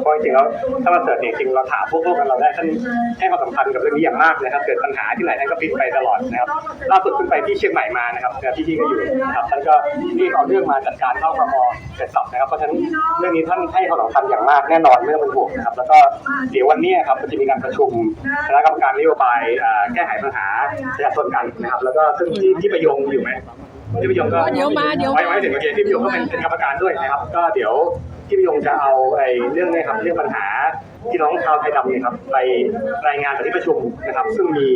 เพราะจริงๆแล้วถ้ามาเสิร์ชเนี่ยจริงๆเราถามพวกพวกกันเราได้ท่านให้ความสำคัญกับเรื่องนี้อย่างมากนะครับเกิดปัญหาที่ไหนท่านก็พลิกไปตลอดนะครับล่าสุดขึ้นไปที่เชียงใหม่มานะครับที่ที่ก็อยู่นะครับท่านก็รีบเอาเรื่องมาจัดการเข้าคมเสร็จสับนะครับเพราะฉะนั้นเรื่องนี้ท่านให้ความสำคัญอย่างมากแน่นอนเรื่องมันบวกนะครับ แล้วก็เดี๋ยววันนี้ครับจะมีการประชุมคณะกรรมการนโยบายแก้ไขปัญหาประชาชนกันนะครับ แล้วก็ซึ่งที่ที่ประยงอยู่ไหมที่ประยงก็เดี๋ยวมาเดี๋ยวไว้ไว้ถึงเมื่อกี้ที่ประยงก็เป็นเป็นกรรมการด้วยนะครับ ก็เดี๋ยว ที่ประยงจะเอาไอ้เรื่องเนี้ครับเรื่องปัญหาพี่น้องชาวไทยดำเนี่ยครับไปรายงานต่อที่ประชุมนะครับ ซึ่งมี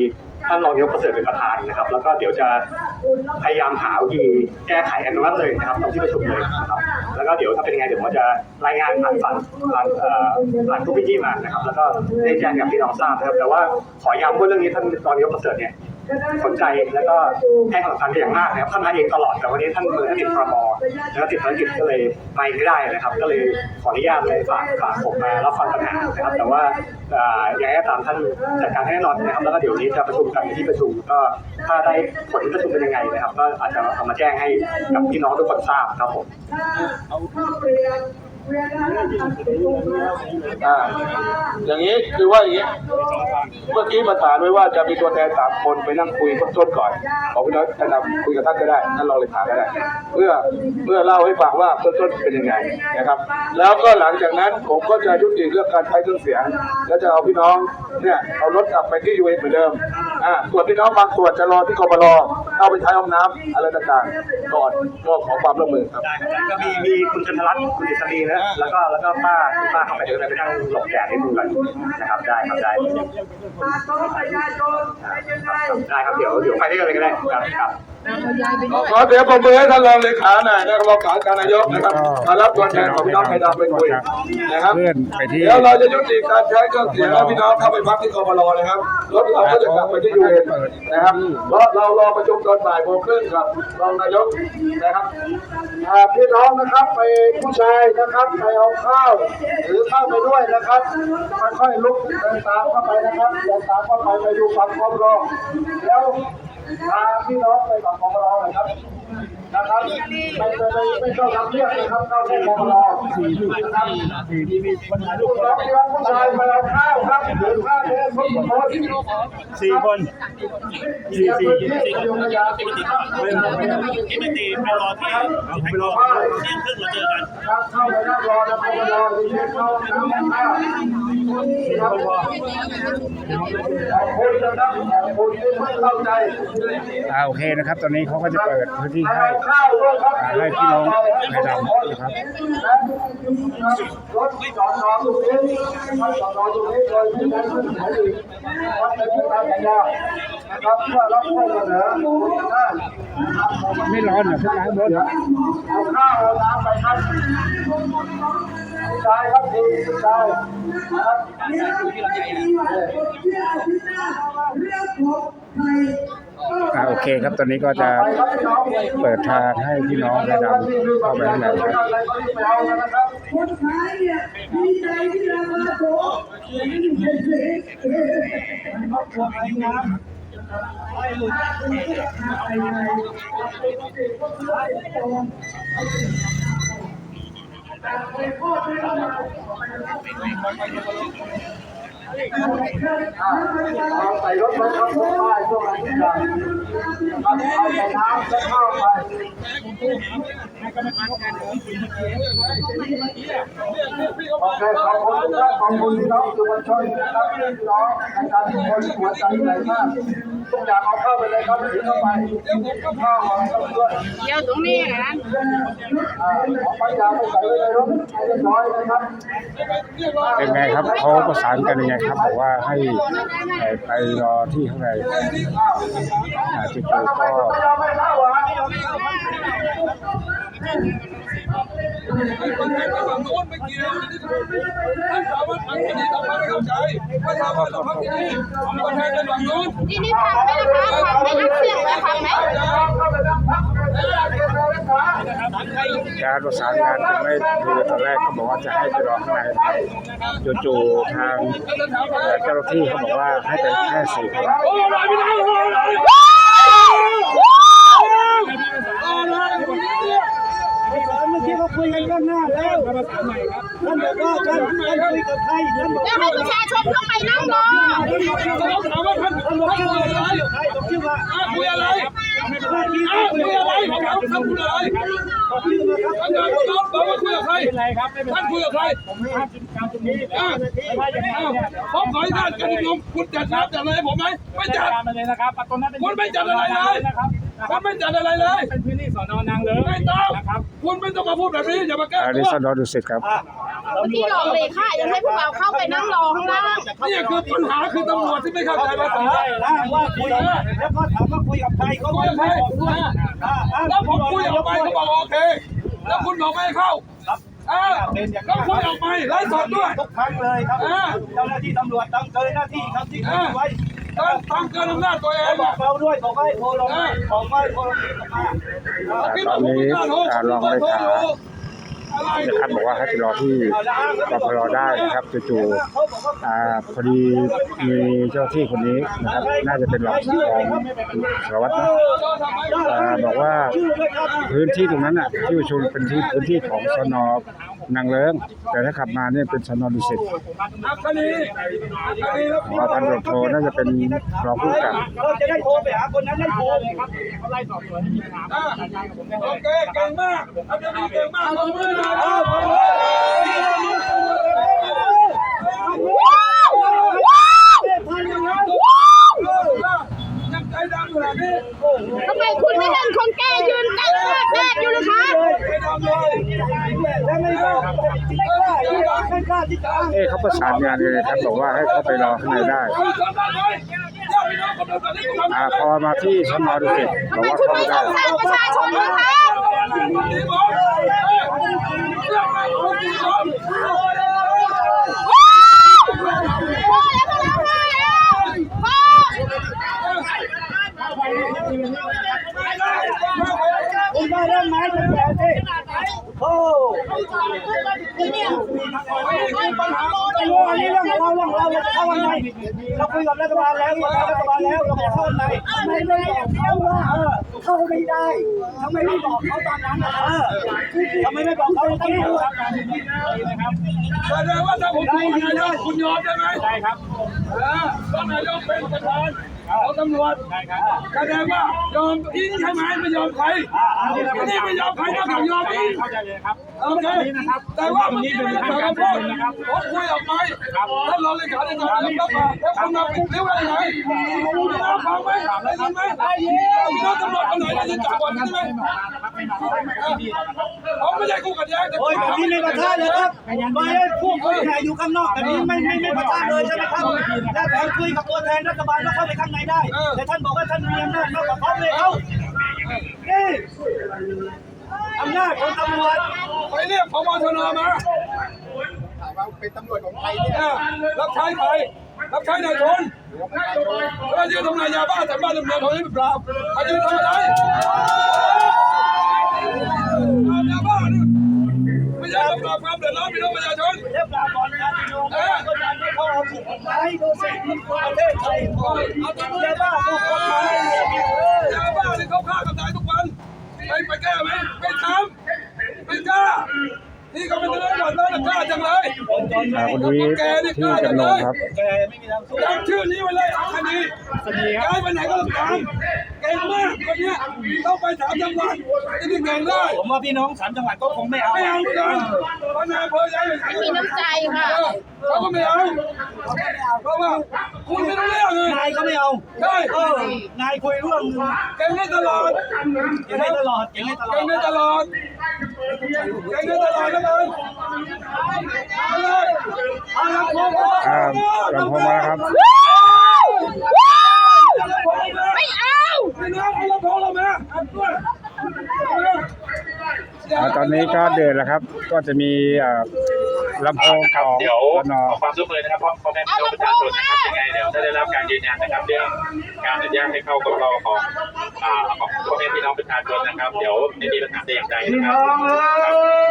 ท่านรองนายกประเสริฐเป็นประธานนะครับ แล้วก็เดี๋ยวจะพยายามหาวิธีแก้ไขอนุมัติเลยนะครับตรงที่ประชุมเลยนะครับ แล้วก็เดี๋ยวถ้าเป็นยังไงเดี๋ยวผมจะรายงานผ่านผ่นผ่านเอ่อผ่านทุกพิธีมานะครับ แล้วก็ได้แจ้งกับพี่น้องทราบนะครับ แต่ว่าขอย้ำว่าเรื่องนี้ท่านรองนายกประเสริฐเนี่ย สนใจแล้วก็ให้ความสำคัญเป็นอย่างมากนะครับท่านมาเองตลอดแต่วันนี้ท่านมือท่านติดพรมแล้วติดภารกิจก็เลยไปไม่ได้นะครับ ก็เลยขออนุญาตเลยฝากฝากผมมารับฟังปัญหานะครับ แต่ว่าเอ่อยังไงก็ตามท่านจัดการให้แน่นอนนะครับ แล้วก็เดี๋ยวนี้จะประชุมกันในที่ประชุมก็ถ้าได้ผลประชุมเป็นยังไงนะครับ ก็อาจจะเอามาแจ้งให้กับพี่น้องทุกคนทราบครับผม อ่าอย่างนี้คือว่าอย่างนี้ เมื่อกี้ประธานไว้ว่าจะมีตัวแทนสามคนไปนั่งคุยต้นก่อนขอพี่น้องท่านำคุยกับท่านก็ได้ท่านรองเลขาก็ได้เพื่อเพื่อเล่าให้ฟังว่าต้นเป็นยังไงนะครับ แล้วก็หลังจากนั้นผมก็จะยุติเรื่องการใช้เครื่องเสียง แล้วจะเอาพี่น้องเนี่ยเอารถกลับไปที่ยูเอเหมือนเดิม อ่าส่วนพี่น้องบางส่วนจะรอที่กบลเข้าไปใช้ห้องน้ำอะไรต่างๆก่อนก็ขอความร่วมมือครับได้ครับก็มีมีคุณจันทรัตน์คุณอิสรีนะแล้วก็แล้วก็ป้าคุณป้าเข้าไปเดี๋ยวเราไปนั่งหลบแดดให้ดูกันนะครับได้ครับได้ได้ครับเดี๋ยวเดี๋ยวไปด้วยกันเลยก็ได้ครับครับ ขอเสียงปรบมือให้ท่านรองเลขาหน่อยนะครับรองขาการนายกนะครับมารับตัวแทนของพี่น้องไทยดำไปคุยนะครับเลื่อนไปที่เดี๋ยวเราจะยุติการใช้เครื่องเสียงแล้วพี่น้องเข้าไปพักที่กบลนะครับรถเราก็จะกลับไปที่ยูเอ็นนะครับเพราะเรารอประชุมตอนบ่ายโมงครึ่งครับรองนายกนะครับอ่าพี่น้องนะครับไปผู้ชายนะครับไปเอาข้าว หรือข้าวไปด้วยนะครับค่อยๆลุกเดินตามเข้าไปนะครับเดินตามเข้าไปไปดูฝั่งกองรอแล้ว พาพี่น้องไปฝั่งกองรอหน่อยครับ นะครับไม่ไม่ไม่ไม่ต้องทำเรียกนะครับเข้าในกองรอสี่ที่นะครับสี่ที่มีปัญหาลูกน้องพี่น้องผู้ชายไปเอาข้าวครับหรือข้าวเนี่ยทุกคนสี่คนสี่สี่สี่คนยาสี่ครับที่ไม่ตีไปรอที่ไปรอเที่ยงครึ่งเราเจอกันครับเข้าไปนั่งรอนะเข้าไปรอที่เช็คเข้าน้ำข้าวครับคุณนะครับขอบคุณที่เข้าใจอ่าโอเคนะครับ ตอนนี้เขาก็จะเปิดพื้นที่ให้เอาข้าวด้วยครับอ่าให้พี่น้องไทยดำนะครับรถจอดรอตรงนี้รถจอดรอตรงนี้โดยที่ไม่ขึ้นไหนอีกวัดเป็นที่ตามสัญญานะครับเพื่อรับข้อเสนอได้ไม่ร้อนเหรอทุกร้านรถเอาข้าวเอาน้ำไปครับชายครับดีชายนะครับอ่ อ่าโอเคครับตอนนี้ก็จะเปิดทางให้พี่น้องไทยดำเข้าไปข้างในครับไปเอากันนะคนขายเนี่ยดีใจที่ราคาถูกเอา ใส่รถไปครับรถป้ายช่วงนั้นทุกอย่างเอาใส่น้ำจะเข้าไปโอเคขอบคุณครับขอบคุณพี่น้องสื่อมวลชนนะครับพี่น้องในการทุกคนหัวใจใหญ่มาก ทุกอย่างเอาเข้าไปเลยครับถือเข้าไปข้าวอะไรก็ด้วยเดี๋ยวตรงนี้นะอ่าเอาไปยาไปใส่ไว้ในรถเรียบร้อยนะครับเป็นไงครับเขาประสานกันยังไงครับบอกว่าให้ไปรอที่ข้างในอ่าจู่ๆก็ไม่ยว อมไม่เข้าเหรอนี่นี่ฟังไหมนะคะฟังไหมอัดเสียงไว้ฟังไหมการประสานงานกันไม่คือตอนแรกเขาบอกว่าจะให้ไปรอข้างในนะครับจู่ๆทางเอ่อเจ้าหน้าที่เขาบอกว่าให้ไปแค่สี่คนเที่เขาคุยกันล่วงหน้า แล้วท่านบอกว่าท่านท่านคุยกับใครท่านบอกแล้วให้ประชาชนเข้าไปนั่งรอถามว่าท่านท่านบอกชื่ออะไรใครบอกชื่อว่าอ้าวคุยอะไรเมื่อกี้อ้าวคุยอะไรผมถามท่านคุยอะไรบอกชื่อมาครับท่านถามผมบอกว่าคุยกับใครท่านคุยกับใครอ้าวอ้าวผมขออนุญาตการชุมนุมคุณจัดน้ำจัดอะไรให้ผมไหมไม่จัดมาเลยนะครับตรงนั้นเป็นคุณไม่จัดอะไรเลย คุณไม่จัดอะไรเลย เป็นพื้นที่สอนอนางเลิ้งไม่ต้องนะครับคุณไม่ต้องมาพูดแบบนี้อย่ามาแก้อันตันี้วสนดุสิตครับเมื่อกี้หลอกเลยค่ะยังให้พวกเราเข้าไปนั่งรอข้างล่างนี่คือปัญหาคือตำรวจที่ไม่เข้าใจภาษาอ้างว่าคุยแล้วก็ถามว่าคุยกับใครเขาคุไม่ยกับใครบอกด้วยอ่าอ่าแล้วผมคุยออกไปเขาบอกโอเค แล้วคุณบอกไม่ให้เข้าอ่าก็คุยออกไปไล่สดด้วยทุกครั้งเลยครับอ่าเจ้าหน้าที่ตำรวจตั้งเกินหน้าที่ครับที่คุยไว้ การทำเกินอำนาจตัวเองบอกเขาด้วยบอกให้โทรลงบอกให้โทรลงมาคิดว่าไม่กล้าโทรอ่าตอนนี้อ่ารองเลขาอะไร นะครับบอกว่าให้ไปรอที่กพรได้นะครับจู่ๆอ่าพอดีมีเจ้าที่คนนี้นะครับ น่าจะเป็นรองของสารวัตรนะอ่าบอกว่าพื้นที่ตรงนั้นอะที่ประชุมเป็นที่พื้นที่ของสนนางเลิ้งแต่ถ้าขับมาเนี่ยเป็นสนดุสิตอัคนีอัคนีแล้วพอพันตำรวจโทน่าจะเป็นรองผู้กำกับเราจะได้โทรไปหาคนนั้นได้โทรเลยครับเขาไล่สอบสวนให้มีปัญหาอ่าโอเคเก่งมากอัคนีเก่งมากลงมือทำไมคุณไม่เห็นคนแก่ยืนแต่งหน้าแดดอยู่เลยคะเลยเอ๊ะเขาประสานงานกันเลยครับบอกว่าให้เขาไปรอข้างในได้เอาชนได้เลยญาติพี่น้อมาพอมาที่สนดุสิตบทำอกไมว่าคุณเข้าไม่ไม่สได้งสารประชาชนเลยคะ นี่ผมเรื่องอะไรของคุณผม ว้าวพอแล้วพอแล้วพอแล้วพอ คุณมาเรื่องไม้เป็นแผลสิโอ้ไม่รู้อันนี้เรื่องของเราเรื่องของเราเราจะเข้าวันไหนเรา คุยกับรัฐบาลแล้วกับรัฐบาลแล้วเราขอเข้าวันไหนทำไมไม่บอกเขาว่าเออเข้าไม่ได้ทำไมไม่บอกเขาตอนนั้นเออทำไมไม่บอกเขาตอนนี้แสดงว่าถ้าผมพูดนายกคุณยอมได้ไหมใช่ครับอ่าเพราะนายกเป็นประธาน ของตำรวจใช่ครับแสดงว่ายอมอิงใช่ไหมไม่ยอมใครอันนี้ไม่ยอมใครนะผมยอมอิงเข้าใจเลยครับโอเคแต่ว่าเมื่อกี้ไม่ได้สั่งพูดผมคุยออกไปท่านรองเลขาธิการนายกมาแล้วคุณมาปิดนิ้วได้ไงคุณได้รับฟังไหมได้ยินไหมพี่น้องตำรวจคนไหน ได้ยินจากก่อนใช่ไหมผมไม่ใช่คู่ขัดแย้งแต่โอ้ยแบบนี้ไม่ประทานเลยครับมาเล่นพวกคนแห่อยู่ข้างนอกแบบนี้ไม่ไม่ไม่ประทานเลยใช่ไหมครับแล้วแถมคุยกับตัวแทนรัฐบาลแล้วเข้าไปข้างในได้ แต่ท่านบอกว่าท่านมีอำนาจมากกว่าเขาเลยเขานี่อำนาจของตำรวจไปเรียกพบชนมาเป็นตำรวจของใครเนี่ยรับใช้ใคร รับใช้นายชนแล้วยืนทำลายยาบ้าแต่บ้านดำเนินทางนี้เปล่ามายืนทำอะไรยาบ้านี่ไม่ใช่ปราบความเดือดร้อนพี่น้องประชาชนเรียบร้อยก่อนการชุมนุมก็จะให้เขาเอาถูกกฎหมายดูสิประเทศไทยเอาตัวเองบ้าถูกกฎหมายยาบ้าที่เขาฆ่ากันตายทุกวันไปไปแก้ไหมไม่ทำไม่กล้า นี่ก็เป็นเรื่องหมดแล้วนะกล้าจังเลยอ่าคนนี้ที่จำลองครับแกไม่มีทางสู้จำชื่อนี้ไว้เลยอัคนีย้ายไปไหนก็ต้องตามเก่งมากคนเนี้ยต้องไปสามจังหวัดจะได้เก่งได้ผมว่าพี่น้องสามจังหวัดก็คงไม่เอาไม่เอาเหมือนกันเพราะนายอำเภอย้ายไปไหนมีน้ำใจค่ะเออเขาก็ไม่เอาเพราะว่าคุณไม่รู้เรื่องเลยนายก็ไม่เอาใช่เออนายคุยเรื่องเก่งได้ตลอดเก่งให้ตลอดเก่งให้ตลอเก่ดงได้ตลอดเก่งได้ตลอดแล้วกันเอาเลยเอาละผมอ่าลำโพงมาแล้วครับว้าวว้าวไม่เอา พี่น้องเอาลำโพงเรามาอัดด้วยเอาเลย อ่าตอนนี้ก็เดือดแล้วครับ ก็จะมีอ่าลำโพงครับของเดี๋ยวสนขอความร่วมมือนะครับเพราะพ่อแม่พี่น้องประชาชนนะครับยังไงเดี๋ยวถ้าได้รับการยืนยันนะครับเรื่องการอนุญาตให้เข้ากรของอ่าของพ่อแม่พี่น้องประชาชนนะครับ เดี๋ยวไม่มีปัญหาแต่อย่างใดพี่นะคน้รับองเอ้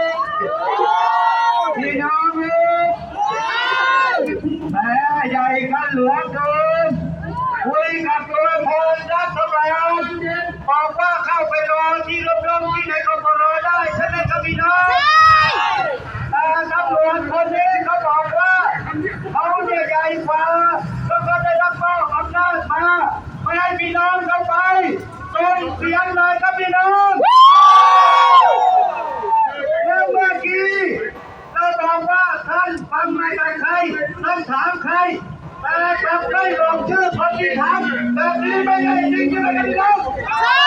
ยพี่น้องเอ้ยแม่ใหญ่กันเหลือเกินคุยกับตัวแทนรัฐบาลบอกว่าเข้าไปรอที่รถลมที่ไหนก็รอได้ ใช่ไหมครับพี่น้อง ใช่ แต่ตำรวจคนนี้เขาบอกว่าเขาเนี่ยใหญ่กว่าแล้วก็ได้รับมอบอำนาจมาไม่ให้พี่น้องเข้าไปส่งเสียงเลยครับพี่น้องแล้วเมื่อกี้เราบอกว่าท่านฟังไม่ได้ใครท่านถามใครแต่กลับไม่ลงชื่อคนที่ทำ แบบนี้ไม่ใช่จริงใช่ไหมครับพี่น้องใช่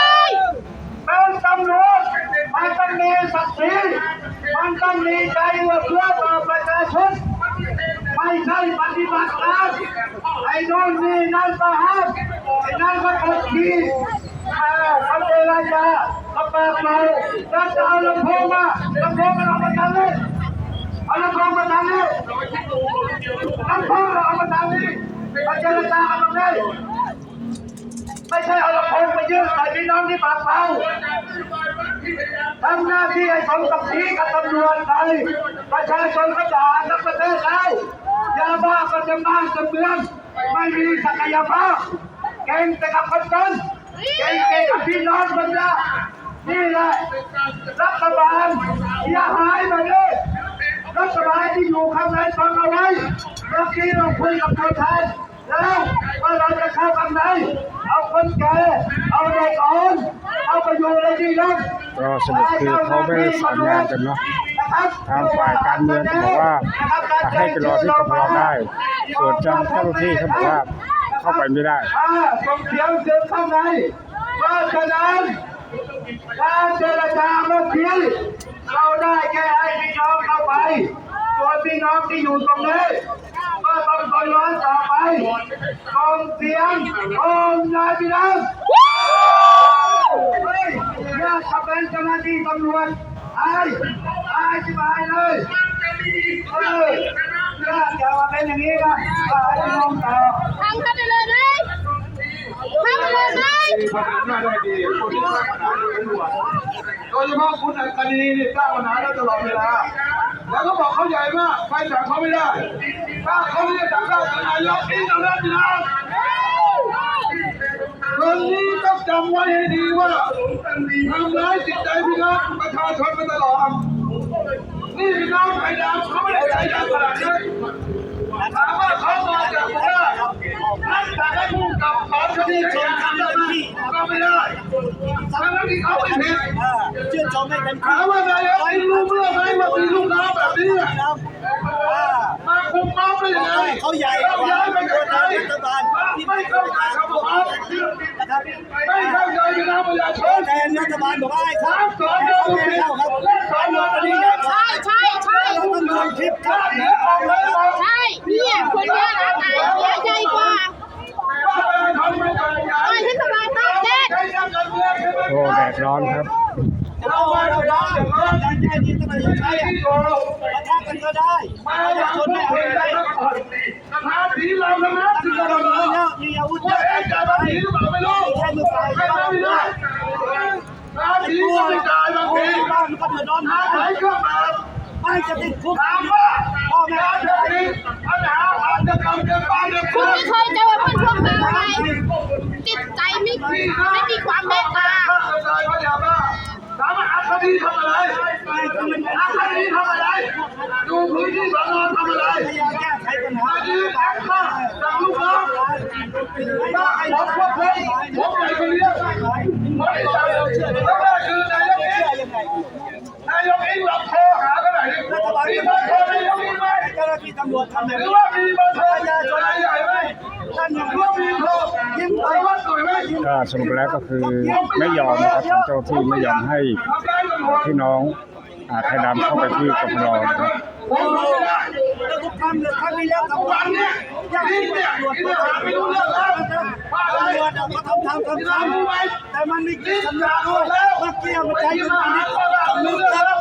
เป็นตำรวจมันต้องมีศักดิ์ศรีมันต้องมีใจเอื้อเฟื้อต่อประชาชนไม่ใช่ปฏิบัติตามไอ้โน่นนี่นั่นก็ห้ามไอ้นั่นก็กดขี่อ่าเขาเจรจาเขาเปิดเมาแล้วจะเอาลำโพงมาลำโพงมันเอามาตั้งเลยเอาลำโพงมาตั้งเลยลำโพงเอามาตั้งเลยมาเจรจากันตรงนี้ไม่ใช่เอาลำโพงไปยื่นใส่พี่น้องที่ปากเปล่าทำหน้าที่ให้สมศักดิ์ศรีกับตำรวจไทยประชาชนก็ด่าทั้งประเทศแล้วยาบ้าก็จะบ้าจะเมืองไม่มีศักยภาพเก่งแต่กับคนจนเก่งแต่กับพี่น้องคนละนี่แหละรัฐบาลอย่าหายไปเลยรัฐบาลที่อยู่ข้างในฟังเอาไว้เมื่อกี้เราคุยกับตัวแทนแล้วว่าเราจะเข้าข้างในเอาคนแก่ เอาเด็กอ่อนเอาไปอยู่ในที่นั่นก็สรุปคือเขาไม่ได้สอนงานกันเนาะทางฝ่ายการเมืองก็บอกว่าให้ไปรอที่กพรได้ ส่วนเจ้าเจ้าหน้าที่เขาบอกว่าเข้าไปไม่ได้อ่าส่งเสียงเสียงข้างในเพราะฉะนั้นการเจรจาเมื่อกี้เราได้แค่ให้พี่น้องเข้าไปส่วนพี่น้องที่อยู่ตรงนี้ก็ต้องคอยร้อนต่อไปส่งเสียงโอมนายพี่น้องเฮ้ย อยากจะเป็นเจ้าหน้าที่ตำรวจไอ้ไอ้ชิบายเลยเอออยาจะมาเป็นอย่างนี้นะก็ให้พี่น้องต่อทำเข้าไปเลยไหมทำไปเลยไหมโดยเฉพาะคุณอัคนีนี่สร้างปัญหาได้ตลอดเวลา แล้วก็บอกเขาใหญ่มากไปสั่งเขาไม่ได้ ถ้าเขาไม่ได้สั่งได้นายกอินเอาแล้วพี่น้องเรื่องนี้ต้องจำไว้ให้ดีว่าทำร้ายจิตใจพี่น้องประชาชนมาตลอด นี่พี่น้องไทยดำเขาไม่ได้ใจดำขนาดนี้ถามว่าเขามาจากไหนนั่นแต่ให้ผู้กับสอนคดีชนทำได้ไหมก็ไม่ได้ทั้งที่เขาไม่ผิดชื่นชมให้เต็มถามว่านายกอินรู้เรื่องไหมว่ามีลูกน้องแบบนี้อะมาคุมน้องได้ยังไงเขาใหญ่กเราว่าย้ายไปตัวกันแทไหนนรัฐบาลที่ไม่เข้าใจ ไม่เข้าใจพี่น้องประชาชตัวนแทนรัฐบาลบอกว่าไอ้คสารับมสอนเดียวกันผิดเข้าครับและสอนเดียวกันผิดใช่ใช่ใช่เราต้องดูคลิปคถ้ารับเหนือออกเลยบอกใช่เนี่ยคนเนี้ยนะตายเนี่ยใหญ่กว่าว่าประชาชนไม่เข้าใจไอ้เทศบาลตากแดด ใช้ทางการเมืองใช่ไหมโอ้แดดร้อนครับ เราไม่เราร้องอย่างร้อนการแก้ที่ต้องใช้ที่อะอยู่ประทะกันก็ได้มาประอย่าชางชนพวไม่กเอาคุณใจได้รับก่อนสถานที่เราทั้งนั้นที่เรา มีอาวุธเยอะเอ๊ะจะมาหนีหรือเปล่าไม่รู้ใช้มือเปล่าไม่ได้ไม่ได้มาหนีก็ไม่ได้บางทีบ้านมันก็เดือดร้อนหาไหนก็มาบ้านจะติดคุกถามว่าพ่อแม่จะหนีปัญหาอาจะกำเกินบ้านเด็กคุณไม่เคยเจอเพื่อนพวกเราไงจิตใจไม่ไม่มีความเมตตาข้าราชการเขาอย่าบ้าถามว่าอัคดีทำอะไรอัคดีทำอะไรดูพื้นที่สอนอทำอะไรพยายามแก้ไขปัญหายืนแอคบ้าสั่งลูกน้องบ้าไอ้ผมพวกผมผมใหญ่คนเดียวไม่ใช่แล้วก็คือนายกเองนายกเองหลับโทรหากั ตำรวจทำแบบนี้ว่ามีเบอร์โทรนใหญ่ไหมท่านยังว่ามีโทรยิ้มไปว่าสวยไหมก็สรุปแล้วก็คือไม่ยอมนะครับทางเจ้าที่ไม่ยอมให้พี่น้องอาไทยดำเข้าไปที่กพรนะครับผมไม่ได้แล้วทุกครั้งเลยครั้งนี้แล้วกับวัวันนเนี้เนี้ยนี่ยากเนี่ยตำรวจนี่มาไม่รู้เรื่องแล้วว่าอะไรตำรวจมาทำทำทำทำแต่มันมีกิจสำนึกด้วยเมื่อกี้มันใช้เป็นพินิจสำนึกครับ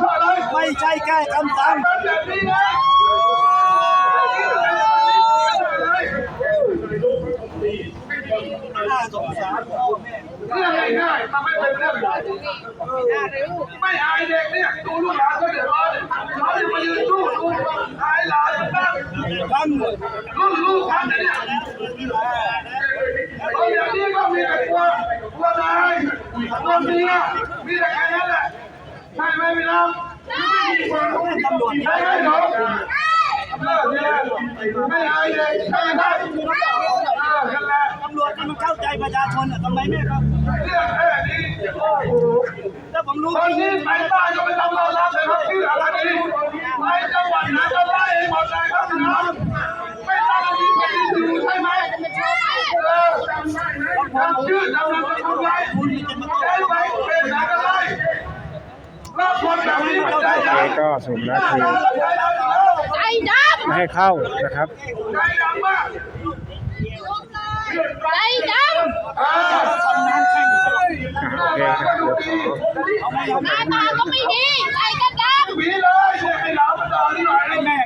ไม่ใช่แค่คำสั่งมันแบบนี้นะน่าสงสาร เรื่องง่ายๆทำให้เป็นเรื่องใหญ่ไม่อายเด็กเนี่ยดูลูกหลานก็เดือดร้อนเขาจะมายืนสู้ดูอายหลานบ้งครั้งรุ่นลูกกันเนี่ยเอาอย่างนี้ก็มีแต่กลัวกลัวนายกลัวเมียมีแต่แค่นั้นแหละใช่ไหมพี่น้องได้ตำรวจใช่ไหมหนูเลิกเนี่ยไม่อายเลยใช่ไหมพี่นแหละตำรวจมันเข้าใจประชาชนอะทำไมไม่ครับ เรื่องแค่นี้โอ้โหถ้าผมรู้ตอนนี้ไปใต้ก็ไม่ต้องรอรับเลยครับชื่ออะไรดีไปจังหวัดไหนก็ไล่หมดเลยครับพี่น้องไม่ต้องมีใครอยู่ใช่ไหมเออจำชื่อจำนามสกุลไว้ใช้ไปเป็นไหนก็ไล่แล้วคนแบบนี้มันใจโอเคดำก็สรุปแล้วคือใจดไม่ให้เข้านะครับใจดำมากำ ใจดโอเคครับเดี๋ยวขอำหน้าตาก็ไม่ดีใจก็ดำ หวีเลยเนี่ยให้หลานมันนอนนี่หน่อย